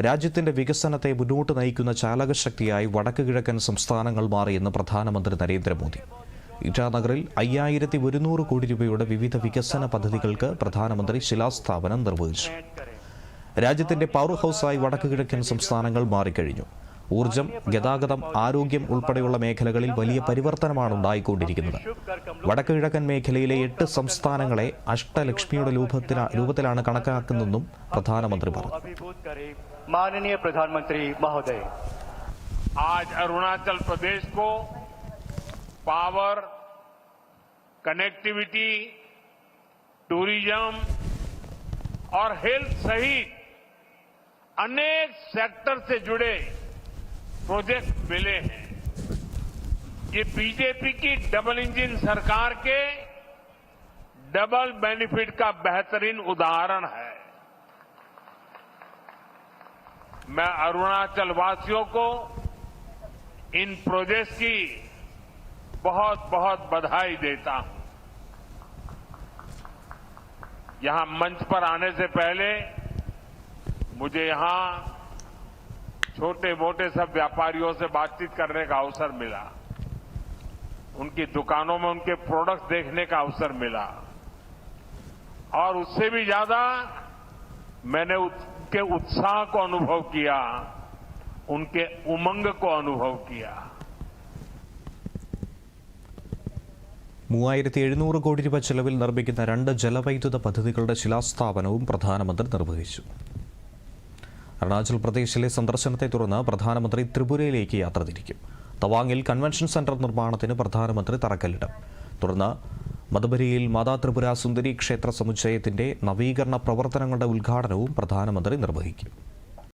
രാജ്യത്തിന്റെ വികസനത്തെ മുന്നോട്ട് നയിക്കുന്ന ചാലകശക്തിയായി വടക്ക് കിഴക്കൻ സംസ്ഥാനങ്ങൾ മാറിയെന്ന് പ്രധാനമന്ത്രി നരേന്ദ്രമോദി. ഇറ്റാനഗറിൽ അയ്യായിരത്തി ഒരുന്നൂറ് കോടി രൂപയുടെ വിവിധ വികസന പദ്ധതികൾക്ക് പ്രധാനമന്ത്രി ശിലാസ്ഥാപനം നിർവഹിച്ചു. രാജ്യത്തിന്റെ പവർ ഹൗസായി വടക്ക് കിഴക്കൻ സംസ്ഥാനങ്ങൾ മാറിക്കഴിഞ്ഞു. ഊർജം ഗതാഗതം ആരോഗ്യം ഉൾപ്പെടെയുള്ള മേഖലകളിൽ വലിയ പരിവർത്തനമാണ് ഉണ്ടായിക്കൊണ്ടിരിക്കുന്നത് വടക്ക് കിഴക്കൻ മേഖലയിലെ എട്ട് സംസ്ഥാനങ്ങളെ അഷ്ടലക്ഷ്മിയുടെ രൂപത്തില രൂപത്തിലാണ് കണക്കാക്കുന്നതെന്നും പ്രധാനമന്ത്രി പറഞ്ഞു अभिभूत करे माननीय प्रधानमंत्री महोदय आज अरुणाचल प्रदेश को पावर कनेक्टिविटी टूरिज्म और हेल्थ सहित अनेक सेक्टर से जुड़े प्रोजेक्ट मिले हैं। ये बीजेपी की डबल इंजन सरकार के डबल बेनिफिट का बेहतरीन उदाहरण है। मैं अरुणाचल वासियों को इन प्रोजेक्ट की बहुत बहुत बधाई देता हूँ। यहाँ मंच पर आने से पहले मुझे यहाँ छोटे मोटे सब व्यापारियों से बातचीत करने का अवसर मिला उनकी दुकानों में उनके प्रोडक्ट्स देखने का अवसर मिला और उससे भी ज्यादा मैंने उनके उत्साह को अनुभव किया उनके उमंग को अनुभव किया മൂവായിരത്തി എഴുന്നൂറ് കോടി രൂപ ചെലവിൽ നിർമ്മിക്കുന്ന രണ്ട് ജലവൈദ്യുത പദ്ധതികളുടെ ശിലാസ്ഥാപനവും പ്രധാനമന്ത്രി നിർവഹിച്ചു അരുണാചൽ പ്രദേശിലെ സന്ദർശനത്തെ തുടർന്ന് പ്രധാനമന്ത്രി ത്രിപുരയിലേക്ക് യാത്ര തിരിക്കും. തവാങ്ങിൽ കൺവെൻഷൻ സെന്റർ നിർമ്മാണത്തിന് പ്രധാനമന്ത്രി തറക്കല്ലിടും. തുടർന്ന് മധുബരിയിൽ മാതാ ത്രിപുര സുന്ദരി ക്ഷേത്ര സമുച്ചയത്തിന്റെ നവീകരണ പ്രവർത്തനങ്ങളുടെ ഉദ്ഘാടനവും പ്രധാനമന്ത്രി നിർവഹിക്കും.